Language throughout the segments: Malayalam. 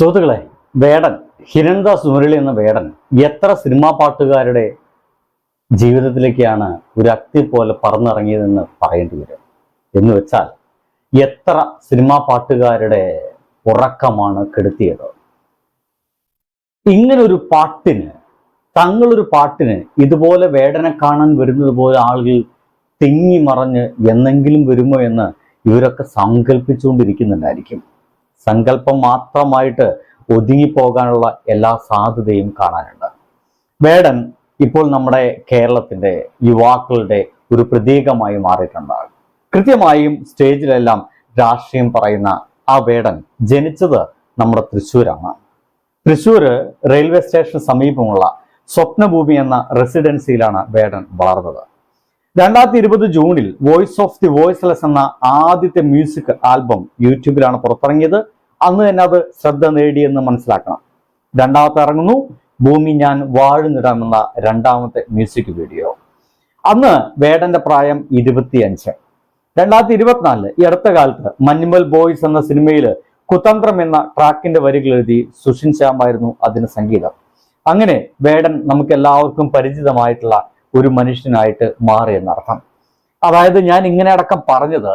സുഹൃത്തുക്കളെ വേടൻ ഹിരൺദാസ് മുരളി എന്ന വേടൻ എത്ര സിനിമാ പാട്ടുകാരുടെ ജീവിതത്തിലേക്കാണ് ഒരു അക്തി പോലെ പറന്നിറങ്ങിയതെന്ന് പറയേണ്ടി വരും. എന്ന് വെച്ചാൽ എത്ര സിനിമാ പാട്ടുകാരുടെ ഉറക്കമാണ് കെടുത്തിയത്. ഇങ്ങനൊരു പാട്ടിന് തങ്ങളൊരു പാട്ടിന് ഇതുപോലെ വേടനെ കാണാൻ വരുന്നത് പോലെ ആളുകൾ തിങ്ങി മറഞ്ഞ് എന്നെങ്കിലും വരുമോ എന്ന് ഇവരൊക്കെ സങ്കല്പിച്ചുകൊണ്ടിരിക്കുന്നുണ്ടായിരിക്കും സങ്കല്പം മാത്രമായിട്ട് ഒതുങ്ങിപ്പോകാനുള്ള എല്ലാ സാധ്യതയും കാണാനുണ്ട്. വേടൻ ഇപ്പോൾ നമ്മുടെ കേരളത്തിന്റെ യുവാക്കളുടെ ഒരു പ്രതീകമായി മാറിയിട്ടുണ്ട്. കൃത്യമായും സ്റ്റേജിലെല്ലാം രാഷ്ട്രീയം പറയുന്ന ആ വേടൻ ജനിച്ചത് നമ്മുടെ തൃശ്ശൂരാണ്. തൃശ്ശൂർ റെയിൽവേ സ്റ്റേഷന് സമീപമുള്ള സ്വപ്നഭൂമി എന്ന റെസിഡൻസിയിലാണ് വേടൻ വളർന്നത്. രണ്ടായിരത്തി ഇരുപത് ജൂണിൽ വോയിസ് ഓഫ് ദി വോയിസ്ലെസ് എന്ന ആദ്യത്തെ മ്യൂസിക് ആൽബം യൂട്യൂബിലാണ് പുറത്തിറങ്ങിയത്. അന്ന് തന്നെ അത് ശ്രദ്ധ നേടിയെന്ന് മനസ്സിലാക്കണം. രണ്ടാമത്തെ ഇറങ്ങുന്നു. ഭൂമി ഞാൻ വാഴുന്നിടാമെന്ന രണ്ടാമത്തെ മ്യൂസിക് വീഡിയോ. അന്ന് വേടന്റെ പ്രായം ഇരുപത്തിയഞ്ച്. രണ്ടായിരത്തി ഇരുപത്തിനാലിൽ ഈ അടുത്ത കാലത്ത് മഞ്ഞുമൽ ബോയ്സ് എന്ന സിനിമയിൽ കുതന്ത്രം എന്ന ട്രാക്കിന്റെ വരികൾ എഴുതി സുഷിൻ ശ്യാമായിരുന്നു അതിന് സംഗീതം. അങ്ങനെ വേടൻ നമുക്ക് എല്ലാവർക്കും പരിചിതമായിട്ടുള്ള ഒരു മനുഷ്യനായിട്ട് മാറി എന്നർത്ഥം. അതായത് ഞാൻ ഇങ്ങനെ അടക്കം പറഞ്ഞത്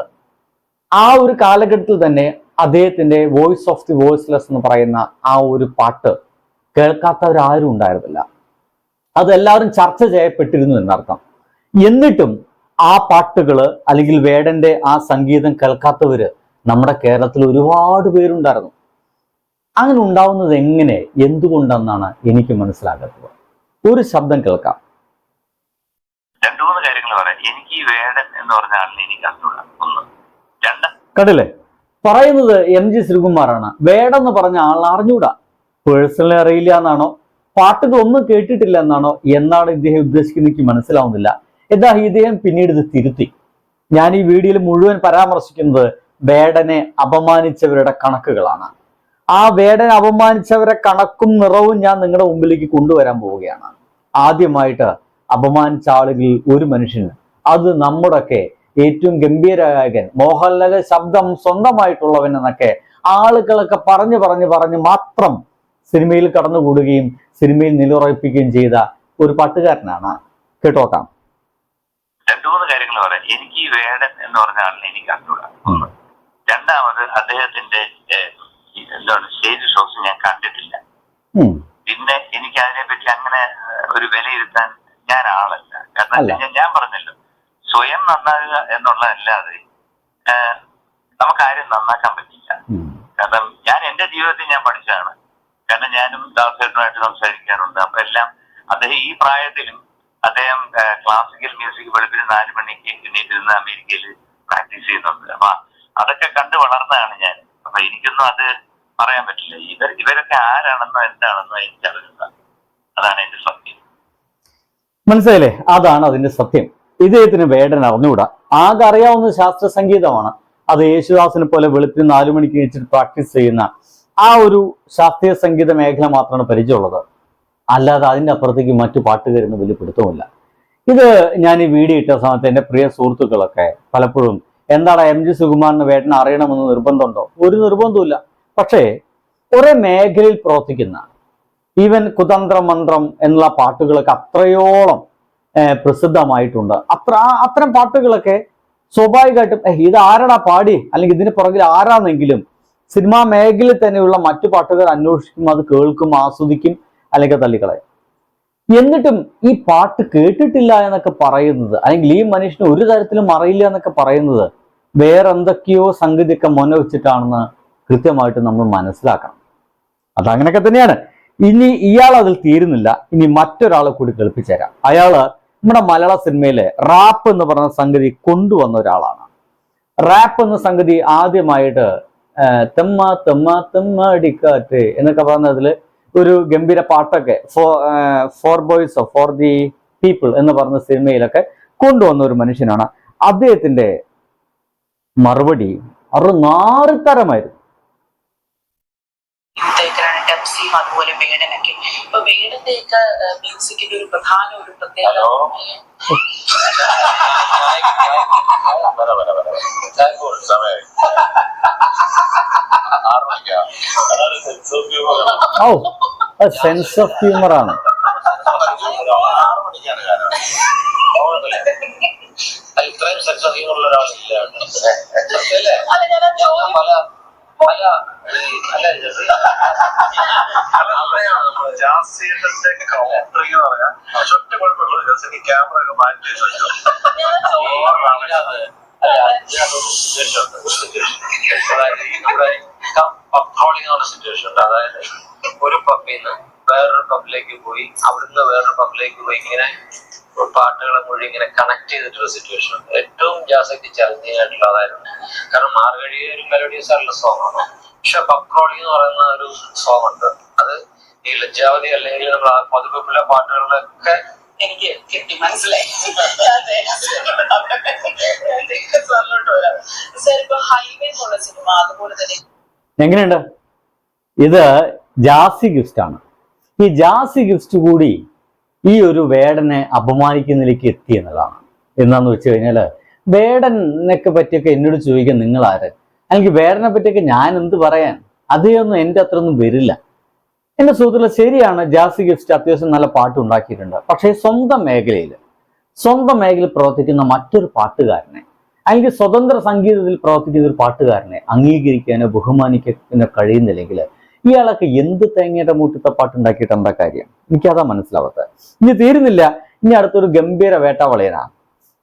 ആ ഒരു കാലഘട്ടത്തിൽ തന്നെ അദ്ദേഹത്തിന്റെ വോയിസ് ഓഫ് ദി വോയിസ്ലെസ് എന്ന് പറയുന്ന ആ ഒരു പാട്ട് കേൾക്കാത്തവരാരും ഉണ്ടായിരുന്നില്ല. അതെല്ലാവരും ചർച്ച ചെയ്യപ്പെട്ടിരുന്നു എന്നർത്ഥം. എന്നിട്ടും ആ പാട്ടുകൾ അല്ലെങ്കിൽ വേടന്റെ ആ സംഗീതം കേൾക്കാത്തവര് നമ്മുടെ കേരളത്തിൽ ഒരുപാട് പേരുണ്ടായിരുന്നു. അങ്ങനെ ഉണ്ടാവുന്നത് എങ്ങനെ? എന്തുകൊണ്ടെന്നാണ് എനിക്ക് മനസ്സിലാകാത്തത്. ഒരു ശബ്ദം കേൾക്കാം. രണ്ടു മൂന്ന് കാര്യങ്ങൾ പറയാം. എനിക്ക് ഈ വേടൻ എന്ന് പറഞ്ഞ ആളിനെ എനിക്ക് അറിഞ്ഞൂടാ. ഒന്ന്. രണ്ട്. കണ്ടില്ലേ? പറയുന്നത് എം ജി ശ്രീകുമാറാണ്. വേടെന്ന് പറഞ്ഞ ആൾ അറിഞ്ഞൂടാ. പേഴ്സണലി അറിയില്ല എന്നാണോ? പാട്ടുകൾ ഒന്നും കേട്ടിട്ടില്ല എന്നാണോ? എന്നാണ് ഇദ്ദേഹം ഉദ്ദേശിക്കുന്നത് എനിക്ക് മനസ്സിലാവുന്നില്ല. എന്താ ഇദ്ദേഹം പിന്നീട് ഇത് തിരുത്തി? ഞാൻ ഈ വീഡിയോയിൽ മുഴുവൻ പരാമർശിക്കുന്നത് വേടനെ അപമാനിച്ചവരുടെ കണക്കുകളാണ്. ആ വേടനെ അപമാനിച്ചവരെ കണക്കും നിറവും ഞാൻ നിങ്ങളുടെ മുമ്പിലേക്ക് കൊണ്ടുവരാൻ പോവുകയാണ്. ആദ്യമായിട്ട് അപമാനിച്ച ആളുകളിൽ ഒരു മനുഷ്യന്. അത് നമ്മുടെയൊക്കെ ഏറ്റവും ഗംഭീരഗായകൻ മോഹൻലാൽ ശബ്ദം സ്വന്തമായിട്ടുള്ളവൻ എന്നൊക്കെ ആളുകളൊക്കെ പറഞ്ഞു പറഞ്ഞു പറഞ്ഞ് മാത്രം സിനിമയിൽ കടന്നുകൂടുകയും സിനിമയിൽ നിലയുറപ്പിക്കുകയും ചെയ്ത ഒരു പാട്ടുകാരനാണ്. കേട്ടോക്കാം രണ്ടു മൂന്ന് കാര്യങ്ങൾ പറയാം. എനിക്ക് ഈ വേടൻ എന്ന് പറഞ്ഞ ആളിനെ എനിക്ക് അറിഞ്ഞൂടാ രണ്ടാമത് അദ്ദേഹത്തിന്റെ എന്താണ് സ്റ്റേജ് ഷോസ് ഞാൻ കണ്ടിട്ടില്ല. പിന്നെ എനിക്ക് അതിനെപ്പറ്റി അങ്ങനെ ഒരു വിലയിരുത്താൻ ഞാൻ ആളല്ല കാരണം ഞാൻ- പറഞ്ഞല്ലോ സ്വയം നന്നാകുക എന്നുള്ളതല്ലാതെ നമുക്ക് ആരും നന്നാക്കാൻ പറ്റില്ല. കാരണം ഞാൻ എന്റെ ജീവിതത്തിൽ ഞാൻ പഠിച്ചതാണ്. കാരണം ഞാനും ദാസേട്ടനുമായിട്ട് സംസാരിക്കാറുണ്ട്. അപ്പൊ എല്ലാം അദ്ദേഹം ഈ പ്രായത്തിലും അദ്ദേഹം ക്ലാസിക്കൽ മ്യൂസിക് വെളുപ്പിന് നാല് മണിക്ക് എണ്ണീറ്റിരുന്ന് അമേരിക്കയിൽ പ്രാക്ടീസ് ചെയ്യുന്നുണ്ട്. അപ്പൊ അതൊക്കെ കണ്ട് വളർന്നതാണ് ഞാൻ. അപ്പൊ എനിക്കൊന്നും അത് പറയാൻ പറ്റില്ല. ഇവർ ഇവരൊക്കെ ആരാണെന്നോ എന്താണെന്നോ എനിക്കറിയില്ല അതാണ് എന്റെ സത്യം. മനസ്സിലായില്ലേ? അതാണ് അതിന്റെ സത്യം. ഇദ്ദേഹത്തിന് വേടൻ അറിഞ്ഞുകൂടാ. ആകെ അറിയാവുന്ന ശാസ്ത്ര സംഗീതമാണ്. അത് യേശുദാസിനെ പോലെ വെളുപ്പിന് നാലു മണിക്ക് കഴിച്ചിട്ട് പ്രാക്ടീസ് ചെയ്യുന്ന ആ ഒരു ശാസ്ത്രീയ സംഗീത മേഖല മാത്രമാണ് പരിചയമുള്ളത്. അല്ലാതെ അതിന്റെ അപ്പുറത്തേക്ക് മറ്റു പാട്ടുകാരൊന്നും വലിയ പിടുത്തമില്ല ഇത് ഞാൻ ഈ വീഡിയോ ഇട്ട സമയത്ത് എന്റെ പ്രിയ സുഹൃത്തുക്കളൊക്കെ പലപ്പോഴും എന്താണ് എം ജി സുകുമാറിന് വേട്ടനെ അറിയണമെന്ന് നിർബന്ധമുണ്ടോ? ഒരു നിർബന്ധമില്ല പക്ഷേ ഒരേ മേഖലയിൽ പ്രവർത്തിക്കുന്ന ഈവൻ കുതന്ത്ര മന്ത്രം എന്നുള്ള പാട്ടുകളൊക്കെ അത്രയോളം പ്രസിദ്ധമായിട്ടുണ്ട്. അത്ര അത്തരം പാട്ടുകളൊക്കെ സ്വാഭാവികമായിട്ടും "ഏഹ്, ഇത് ആരടാ പാടി? അല്ലെങ്കിൽ ഇതിന് പുറകിൽ ആരാന്നെങ്കിലും സിനിമാ മേഖലയിൽ തന്നെയുള്ള മറ്റു പാട്ടുകൾ അന്വേഷിക്കും അത് കേൾക്കും ആസ്വദിക്കും അല്ലെങ്കിൽ തള്ളിക്കളയും. എന്നിട്ടും ഈ പാട്ട് കേട്ടിട്ടില്ല എന്നൊക്കെ പറയുന്നത് അല്ലെങ്കിൽ ഈ മനുഷ്യന് ഒരു തരത്തിലും അറിയില്ല എന്നൊക്കെ പറയുന്നത് വേറെ എന്തൊക്കെയോ സംഗതിയൊക്കെ മുന വെച്ചിട്ടാണെന്ന് കൃത്യമായിട്ട് നമ്മൾ മനസ്സിലാക്കണം. അതങ്ങനെയൊക്കെ തന്നെയാണ്. ഇനി ഇയാൾ അതിൽ തീരുന്നില്ല. ഇനി മറ്റൊരാളെ കൂടി കേൾപ്പിച്ചുതരാം അയാൾ നമ്മുടെ മലയാള സിനിമയിലെ റാപ്പ് എന്ന് പറഞ്ഞ സംഗതി കൊണ്ടുവന്ന ഒരാളാണ്. റാപ്പ് എന്ന സംഗതി ആദ്യമായിട്ട് തെമ്മ തെമ്മ തെമ്മ അടിക്കാറ്റ് എന്നൊക്കെ പറഞ്ഞതിൽ ഒരു ഗംഭീര പാട്ടൊക്കെ four four boys for the people എന്ന് പറഞ്ഞ സിനിമയിലൊക്കെ കൊണ്ടുവന്ന ഒരു മനുഷ്യനാണ്. അദ്ദേഹത്തിന്റെ മറുപടി അവർ വേടനൊക്കെ ഇപ്പൊ വേടന്റെയൊക്കെ മ്യൂസിക്കിന്റെ ഒരു പ്രധാന ഒരു പ്രത്യേകത സെൻസ് ഓഫ് ഹ്യൂമർ ആണ്. ഇത്രയും സെൻസ് ഓഫ് ഹ്യൂമർ ഉള്ള ഒരാളില്ല. അല്ല അല്ല എന്ന് ക്യാമറ ഒക്കെ മാറ്റി സിറ്റുവേഷൻ അതായത് ഒരു പബ്ബിൽ വേറൊരു പബ്ബിലേക്ക് പോയി അവിടുന്ന് വേറൊരു പബ്ബിലേക്ക് പോയി ഇങ്ങനെ പാട്ടുകളെ മുഴുവൻ ഇങ്ങനെ കണക്ട് ചെയ്തിട്ടൊരു സിറ്റുവേഷൻ ഉണ്ട്. ഏറ്റവും ജാസയ്ക്ക് ചലഞ്ചിങ് ആയിട്ടുള്ള അതായിരുന്നു. കാരണം മാർഗഴി ഒരു മെലോഡിയസ് ആയിട്ടുള്ള സോങ് ആണ്. പക്ഷെ പക്രോളി എന്ന് പറയുന്ന ഒരു സോങ് ഉണ്ട്. അത് ഈ ലജ്ജാവതി അല്ലെങ്കിൽ നമ്മൾ പൊതുവെപ്പുള്ള പാട്ടുകളിലൊക്കെ എനിക്ക് കിട്ടി. മനസ്സിലായി. അതെ. സാറിലോട്ട് വരാം. സാർ ഇപ്പൊ ഹൈവേ എന്നുള്ള സിനിമ അതുപോലെ തന്നെ എങ്ങനെയുണ്ട്? ഇത് ജാസി ഗിഫ്റ്റ് ആണ് ഈ ജാസി ഗിഫ്റ്റ് കൂടി ഈ ഒരു വേടനെ അപമാനിക്കുന്നതിലേക്ക് എത്തി എന്നുള്ളതാണ് എന്താന്ന് വെച്ച് കഴിഞ്ഞാൽ വേടനൊക്കെ പറ്റിയൊക്കെ എന്നോട് ചോദിക്കാൻ നിങ്ങൾ ആര് അല്ലെങ്കിൽ വേടനെ പറ്റിയൊക്കെ ഞാൻ എന്ത് പറയാൻ? അതേയൊന്നും എന്റെ അത്രയൊന്നും വരില്ല. എന്റെ സുഹൃത്തുക്കളെ ശരിയാണ് ജാസി ഗിഫ്റ്റ് അത്യാവശ്യം നല്ല പാട്ട് ഉണ്ടാക്കിയിട്ടുണ്ട്. പക്ഷേ സ്വന്തം മേഖലയിൽ സ്വന്തം മേഖലയിൽ പ്രവർത്തിക്കുന്ന മറ്റൊരു പാട്ടുകാരനെ അല്ലെങ്കിൽ സ്വതന്ത്ര സംഗീതത്തിൽ പ്രവർത്തിക്കുന്ന ഒരു പാട്ടുകാരനെ അംഗീകരിക്കാനോ ബഹുമാനിക്കാനോ കഴിയുന്നില്ലെങ്കിൽ ഇയാളൊക്കെ എന്ത് തേങ്ങയുടെ മൂട്ടത്തെ പാട്ടുണ്ടാക്കിയിട്ട് എന്താ കാര്യം? എനിക്കതാ മനസ്സിലാവാത്തത് ഇനി തീരുന്നില്ല. ഇനി അടുത്തൊരു ഗംഭീര വേട്ടവളയനാണ്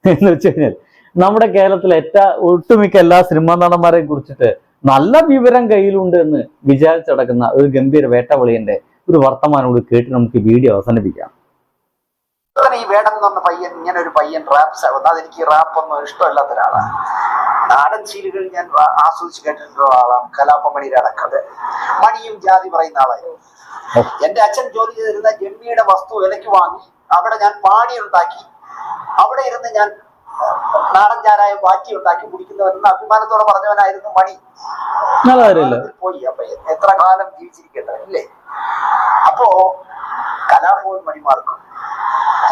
എന്ന് വെച്ച് കഴിഞ്ഞാൽ നമ്മുടെ കേരളത്തിലെ ഏറ്റ ഒട്ടുമിക്ക എല്ലാ സിനിമാ നടന്മാരെയും കുറിച്ചിട്ട് നല്ല വിവരം കയ്യിലുണ്ട് എന്ന് വിചാരിച്ചടക്കുന്ന ഒരു ഗംഭീര വേട്ടവളിയന്റെ ഒരു വർത്തമാനം കൂടി കേട്ട് നമുക്ക് വീഡിയോ അവസാനിപ്പിക്കാം. ഈ വേടൻ എന്ന് പറഞ്ഞ പയ്യൻ ഇങ്ങനെ ഒരു പയ്യൻ റാപ്സ് ആവുന്നത് അതെനിക്ക് റാപ്പ് ഒന്നും ഇഷ്ടമല്ലാത്ത ഒരാളാണ് നാടൻ ശീലുകൾ ഞാൻ ആസ്വദിച്ച് കേട്ടിട്ടുള്ള ആളാണ് കലാപമണിയുടെ അടക്കത്. മണിയും ജാതി പറയുന്ന ആളായിരുന്നു എന്റെ അച്ഛൻ ജോലി ചെയ്തിരുന്ന ജമ്മിയുടെ വസ്തു വിലയ്ക്ക് വാങ്ങി അവിടെ ഞാൻ പാടി ഉണ്ടാക്കി അവിടെ ഇരുന്ന് ഞാൻ നാടൻ ചാരായ വാറ്റി ഉണ്ടാക്കി കുടിക്കുന്നവരെന്ന് അഭിമാനത്തോടെ പറഞ്ഞവനായിരുന്നു മണി. പോയി. അപ്പൊ എത്ര കാലം ജീവിച്ചിരിക്കട്ടെ അല്ലേ? അപ്പോ കലാഭവൻ മണിമാർക്കും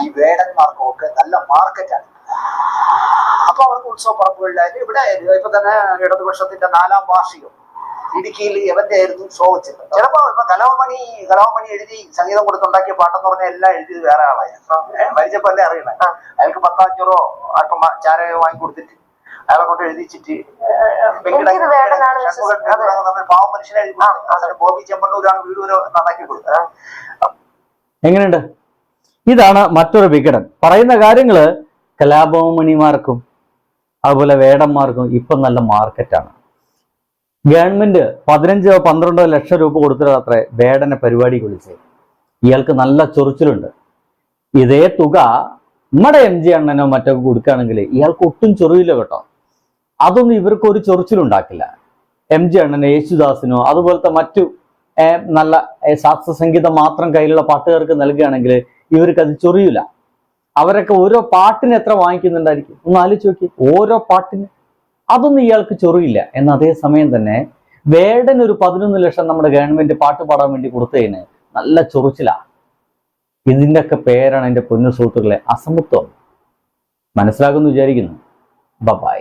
ഈ വേടന്മാർക്കും ഒക്കെ നല്ല മാർക്കറ്റാണ് അപ്പൊ അവർക്ക് ഉത്സവ പറമ്പുകളിലായാലും ഇവിടെ ആയാലും ഇപ്പൊ തന്നെ ഇടതുപക്ഷത്തിന്റെ നാലാം വാർഷികം. ഇടുക്കിയിൽ എവന്റെ ആയിരുന്നു ഷോ വെച്ചത് ചിലപ്പോ ഇപ്പൊ കലാമണി കലാമണി എഴുതി സംഗീതം കൊടുത്തുണ്ടാക്കിയ പാട്ടെന്ന് പറഞ്ഞാൽ എല്ലാം എഴുതിയത് വേറെ ആളായിരുന്നു. മരിച്ചപ്പോ അല്ലേ അറിയണേ അയാൾക്ക് പത്താഞ്ഞൂറോ അല്പം ചാരയോ വാങ്ങി കൊടുത്തിട്ട് അയാളെ കൊണ്ട് എഴുതിച്ചിട്ട് പാവ മനുഷ്യനെ എഴുതി ബോബി ചെമ്മണ്ണൂരാണ് വീട് വരെ നന്നാക്കി കൊടുത്തത്. എങ്ങനെയുണ്ട്? ഇതാണ് മറ്റൊരു വികടൻ പറയുന്ന കാര്യങ്ങൾ കലാഭവമണിമാർക്കും അതുപോലെ വേടന്മാർക്കും ഇപ്പം നല്ല മാർക്കറ്റാണ്. ഗവൺമെന്റ് പതിനഞ്ചോ പന്ത്രണ്ടോ ലക്ഷം രൂപ കൊടുത്തിട്ട് അത്ര വേടനെ പരിപാടി വിളിച്ച്. ഇയാൾക്ക് നല്ല ചൊറിച്ചിലുണ്ട്. ഇതേ തുക നമ്മുടെ എം ജി അണ്ണനോ മറ്റോ കൊടുക്കുകയാണെങ്കിൽ ഇയാൾക്ക് ഒട്ടും ചൊറിയില്ല കേട്ടോ. അതൊന്നും ഇവർക്ക് ഒരു ചൊറിച്ചിലുണ്ടാക്കില്ല. എം ജി അണ്ണനോ യേശുദാസിനോ അതുപോലത്തെ മറ്റു നല്ല ശാസ്ത്ര സംഗീതം മാത്രം കയ്യിലുള്ള പാട്ടുകാർക്ക് നൽകുകയാണെങ്കിൽ ഇവർക്ക് അത് ചൊറിയില്ല. അവരൊക്കെ ഓരോ പാട്ടിന് എത്ര വാങ്ങിക്കുന്നുണ്ടായിരിക്കും? ഒന്ന് ആലോചിച്ച് നോക്കി. ഓരോ പാട്ടിന് അതൊന്നും ഇയാൾക്ക് ചൊറിയില്ല. എന്ന അതേ സമയം തന്നെ വേടൻ ഒരു പതിനൊന്ന് ലക്ഷം നമ്മുടെ ഗവൺമെന്റ് പാട്ട് പാടാൻ വേണ്ടി കൊടുത്തതിന് നല്ല ചൊറിച്ചിലാ. ഇതിന്റെ ഒക്കെ പേരാണ് എന്റെ പൊന്നു സുഹൃത്തുക്കളെ അസമത്വം. മനസ്സിലാകുമെന്ന് വിചാരിക്കുന്നു. ബബായ്